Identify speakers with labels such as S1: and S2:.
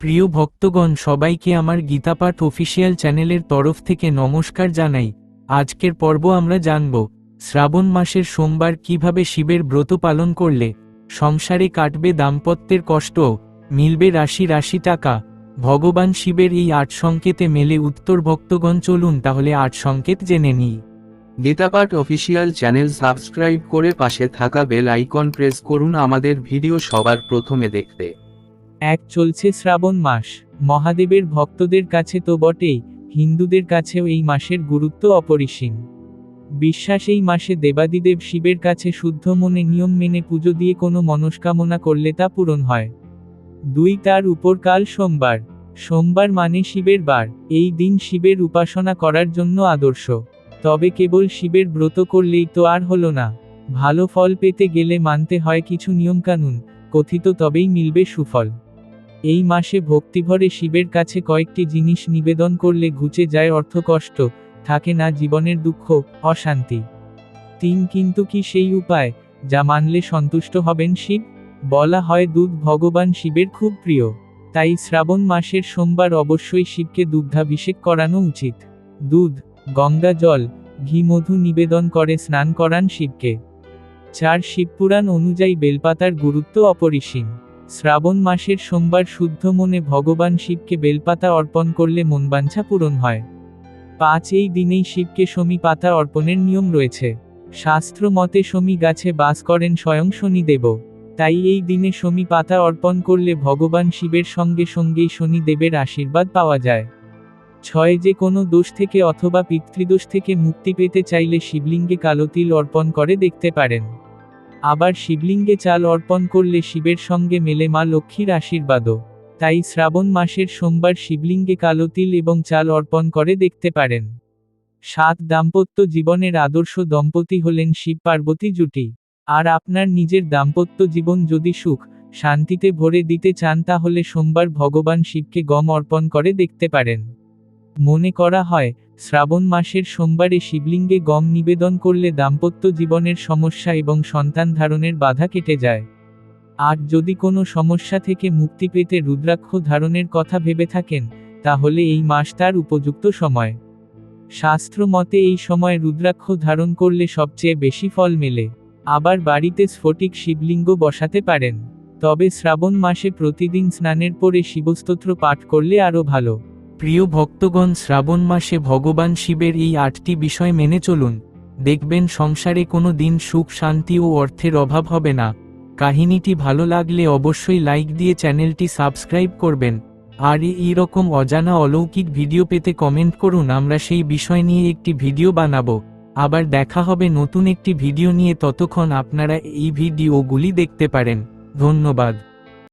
S1: প্রিয় ভক্তগণ, সবাইকে আমার গীতাপাঠ অফিসিয়াল চ্যানেলের তরফ থেকে নমস্কার জানাই। আজকের পর্ব আমরা জানব, শ্রাবণ মাসের সোমবার কীভাবে শিবের ব্রত পালন করলে সংসারে কাটবে দাম্পত্যের কষ্ট, মিলবে রাশি রাশি টাকা, ভগবান শিবের এই আট সংকেতে মেলে উত্তর ভক্তগণ, চলুন তাহলে আট সংকেত জেনে নিই।
S2: গীতাপাঠ অফিসিয়াল চ্যানেল সাবস্ক্রাইব করে পাশে থাকা বেল আইকন প্রেস করুন, আমাদের ভিডিও সবার প্রথমে দেখতে।
S1: এক চলছে শ্রাবণ মাস। মহাদেবের ভক্তদের কাছে তো বটেই, হিন্দুদের কাছেও এই মাসের গুরুত্ব অপরিসীম। বিশ্বাস এই মাসে দেবাদিদেব শিবের কাছে শুদ্ধ মনে নিয়ম মেনে পুজো দিয়ে কোনো মনস্কামনা করলে তা পূরণ হয়। দুই তার উপর কাল সোমবার। সোমবার মানে শিবের বার, এই দিন শিবের উপাসনা করার জন্য আদর্শ। তবে কেবল শিবের ব্রত করলেই তো আর হলো না। ভালো ফল পেতে গেলে মানতে হয় কিছু নিয়মকানুন, কথিত তবেই মিলবে সুফল। এই মাসে ভক্তিভরে শিবের কাছে কয়েকটি জিনিস নিবেদন করলে ঘুচে যায় অর্থকষ্ট, থাকে না জীবনের দুঃখ, অশান্তি। তিন, কিন্তু কি সেই উপায়, যা মানলে সন্তুষ্ট হবেন শিব? বলা হয় দুধ ভগবান শিবের খুব প্রিয়। তাই শ্রাবণ মাসের সোমবার অবশ্যই শিবকে দুগ্ধাভিষেক করানো উচিত। দুধ, গঙ্গা জল, ঘি, মধু নিবেদন করে স্নান করান শিবকে। চার, শিবপুরাণ অনুযায়ী বেলপাতার গুরুত্ব অপরিসীম। শ্রাবণ মাসের সোমবার শুদ্ধ মনে ভগবান শিবকে বেলপাতা অর্পণ করলে মনবাঞ্ছা পূরণ হয়। পাঁচ, এই দিনেই শিবকে শমী পাতা অর্পণের নিয়ম রয়েছে। শাস্ত্র মতে শমী গাছে বাস করেন স্বয়ং শনিদেব। তাই এই দিনে শমী পাতা অর্পণ করলে ভগবান শিবের সঙ্গে সঙ্গেই শনিদেবের আশীর্বাদ পাওয়া যায়। ছয়, যে কোনো দোষ থেকে অথবা পিতৃদোষ থেকে মুক্তি পেতে চাইলে শিবলিঙ্গে কালো তিল অর্পণ করে দেখতে পারেন। আবার শিবলিঙ্গে চাল অর্পণ করলে শিবের সঙ্গে মেলে মা লক্ষ্মীর আশীর্বাদও। তাই শ্রাবণ মাসের সোমবার শিবলিঙ্গে কালো তিল এবং চাল অর্পণ করে দেখতে পারেন। সাত দাম্পত্য জীবনের আদর্শ দম্পতি হলেন শিব পার্বতী জুটি। আর আপনার নিজের দাম্পত্য জীবন যদি সুখ, শান্তিতে ভরে দিতে চান তাহলে সোমবার ভগবান শিবকে গম অর্পণ করে দেখতে পারেন। মনে করা হয়, শ্রাবণ মাসের সোমবারে শিবলিঙ্গে গম নিবেদন করলে দাম্পত্য জীবনের সমস্যা এবং সন্তান ধারণের বাধা কেটে যায়। আর যদি কোনো সমস্যা থেকে মুক্তি পেতে রুদ্রাক্ষ ধারণের কথা ভেবে থাকেন, তাহলে এই মাস তার উপযুক্ত সময়। শাস্ত্র মতে এই সময় রুদ্রাক্ষ ধারণ করলে সবচেয়ে বেশি ফল মেলে। আবার বাড়িতে স্ফটিক শিবলিঙ্গ বসাতে পারেন। তবে শ্রাবণ মাসে প্রতিদিন স্নানের পরে শিবস্তোত্র পাঠ করলে আরও ভালো। প্রিয় ভক্তগণ, শ্রাবণ মাসে ভগবান শিবের এই আটটি বিষয় মেনে চলুন। দেখবেন সংসারে কোনো দিন সুখ, শান্তি ও অর্থের অভাব হবে না। কাহিনীটি ভালো লাগলে অবশ্যই লাইক দিয়ে চ্যানেলটি সাবস্ক্রাইব করবেন। আর এই রকম অজানা অলৌকিক ভিডিও পেতে কমেন্ট করুন, আমরা সেই বিষয় নিয়ে একটি ভিডিও বানাবো। আবার দেখা হবে নতুন একটি ভিডিও নিয়ে, ততক্ষণ আপনারা এই ভিডিওগুলি দেখতে পারেন। ধন্যবাদ।